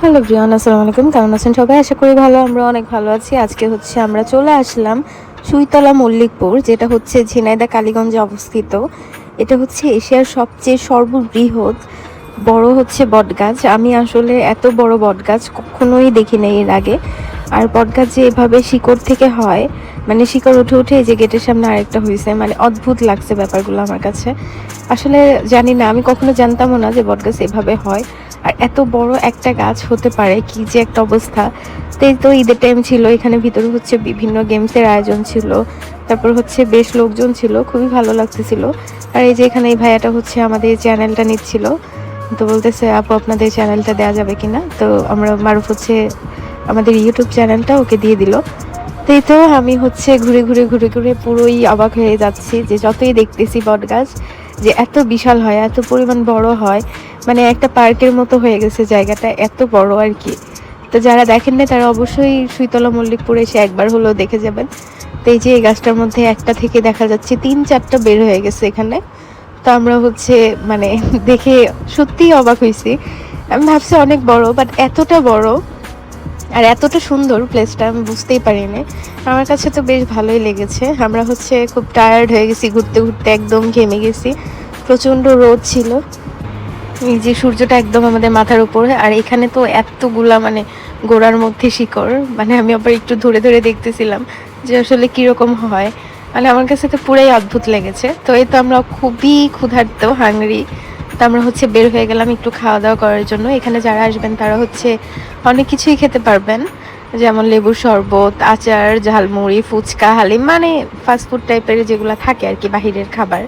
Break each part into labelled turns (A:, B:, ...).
A: Hello Brian আসসালামু আলাইকুম। কেমন আছেন সবাই? আশা করি ভালো, আমরা অনেক ভালো আছি। আজকে হচ্ছে আমরা চলে আসলাম সুইতলা মল্লিকপুর, যেটা হচ্ছে ঝিনাইদা কালীগঞ্জে অবস্থিত। এটা হচ্ছে এশিয়ার সবচেয়ে সর্ববৃহৎ বড় হচ্ছে বটগাছ। আমি আসলে এত বড় বটগাছ কখনোই দেখি নাই এর আগে। আর বটগাছ যে এভাবে শিকড় থেকে হয় মানে শিকড় উঠে উঠে যে গেটের সামনে আরেকটা হয়েছে মানে অদ্ভুত লাগছে ব্যাপারগুলো আমার কাছে। আসলে জানি না, আমি কখনো জানতামও না যে বটগাছ এভাবে হয়। আর এত বড় একটা গাছ হতে পারে, কি যে একটা অবস্থা। তো এই তো ঈদের টাইম ছিল, এখানে ভিতরে হচ্ছে বিভিন্ন গেমসের আয়োজন ছিল, তারপর হচ্ছে বেশ লোকজন ছিল, খুবই ভালো লাগতেছিল। আর এই যে এখানে এই ভাইয়াটা হচ্ছে আমাদের চ্যানেলটা নিচ্ছিল, তো বলতেছে, আপু, আপনাদের চ্যানেলটা দেওয়া যাবে কিনা তো আমরা, মারুফ হচ্ছে আমাদের ইউটিউব চ্যানেলটা ওকে দিয়ে দিল। তো এই তো আমি হচ্ছে ঘুরে ঘুরে ঘুরে ঘুরে পুরোই অবাক হয়ে যাচ্ছি যে যতই দেখতেছি বট গাছ যে এত বিশাল হয়, এত পরিমাণ বড় হয় মানে একটা পার্কের মতো হয়ে গেছে জায়গাটা, এত বড় আর কি। তো যারা দেখেন না তারা অবশ্যই সুইতলা মল্লিকপুরে এসে একবার হলেও দেখে যাবেন। তো এই যে এই গাছটার মধ্যে একটা থেকে দেখা যাচ্ছে, তিন চারটা বের হয়ে গেছে এখানে। তো আমরা হচ্ছে মানে দেখে সত্যিই অবাক হয়েছি আমি ভাবছি অনেক বড় বাট এতটা বড় আর এতটা সুন্দর প্লেসটা আমি বুঝতেই পারিনি। আমার কাছে তো বেশ ভালোই লেগেছে। আমরা হচ্ছে খুব টায়ার্ড হয়ে গেছি, ঘুরতে ঘুরতে একদম ঘেমে গেছি। প্রচণ্ড রোদ ছিল। এই যে সূর্যটা একদম আমাদের মাথার উপরে, আর এখানে তো এতগুলা মানে গোড়ার মধ্যে শিকড়। মানে আমি আবার একটু ধরে ধরে দেখতেছিলাম যে আসলে কীরকম হয়। মানে আমার কাছে তো পুরাই অদ্ভুত লেগেছে। তো এই তো আমরা খুবই ক্ষুধার্ত হাংরি তো আমরা হচ্ছে বের হয়ে গেলাম একটু খাওয়া দাওয়া করার জন্য। এখানে যারা আসবেন তারা হচ্ছে অনেক কিছুই খেতে পারবেন। যেমন লেবুর শরবত, আচার, ঝালমুড়ি, ফুচকা, হালিম মানে ফাস্টফুড টাইপের যেগুলো থাকে আর কি বাহিরের খাবার।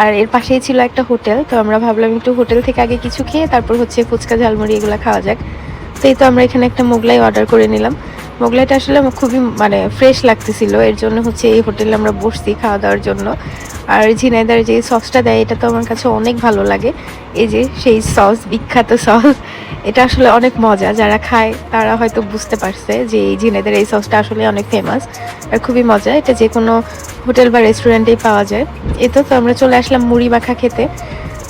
A: আর এর পাশেই ছিল একটা হোটেল, তো আমরা ভাবলাম একটু হোটেল থেকে আগে কিছু খেয়ে তারপর হচ্ছে ফুচকা, ঝালমুড়ি এগুলো খাওয়া যাক। তো এই তো আমরা এখানে একটা মোগলাই অর্ডার করে নিলাম। মোগলাইটা আসলে খুবই মানে ফ্রেশ লাগতেছিল, এর জন্য হচ্ছে এই হোটেলে আমরা বসছি খাওয়া দাওয়ার জন্য। আর ঝিনাইদার যে সসটা দেয়, এটা তো আমার কাছে অনেক ভালো লাগে। এই যে সেই সস বিখ্যাত সস এটা আসলে অনেক মজা। যারা খায়, তারা হয়তো বুঝতে পারছে যে এই জিনেদের এই সসটা আসলে অনেক ফেমাস আর খুবই মজা। এটা যে কোনো হোটেল বা রেস্টুরেন্টেই পাওয়া যায়। এতে তো আমরা চলে আসলাম মুড়ি মাখা খেতে।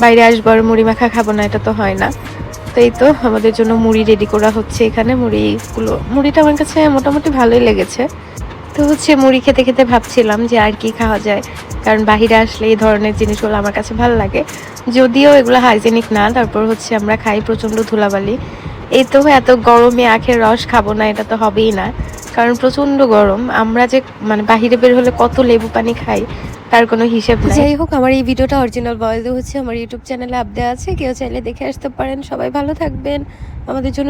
A: বাইরে আসব আর মুড়ি মাখা খাব না, এটা তো হয় না। তো এই তো আমাদের জন্য মুড়ি রেডি করা হচ্ছে এখানে। মুড়িগুলো, মুড়িটা আমার কাছে মোটামুটি ভালোই লেগেছে। তো হচ্ছে মুড়ি খেতে খেতে ভাবছিলাম যে আর কি খাওয়া যায়। কারণ বাহিরে আসলে এই ধরনের জিনিসগুলো আমার কাছে ভালো লাগে। যদিও এগুলো হাইজেনিক না, তারপর হচ্ছে আমরা খাই প্রচণ্ড ধুলাবালি। এই তো এত গরমে আখের রস খাব না, এটা তো হবেই না। কারণ প্রচণ্ড গরম, আমরা যে মানে বাহিরে বের হলে কত লেবু পানি খাই, তার কোনো হিসেব নাই। যাই হোক, আমার এই ভিডিওটা অরিজিনাল ভয়েস হচ্ছে আমার ইউটিউব চ্যানেলে আপ দেওয়া আছে। কেউ চাইলে দেখে আসতে পারেন। সবাই ভালো থাকবেন। আমাদের জন্য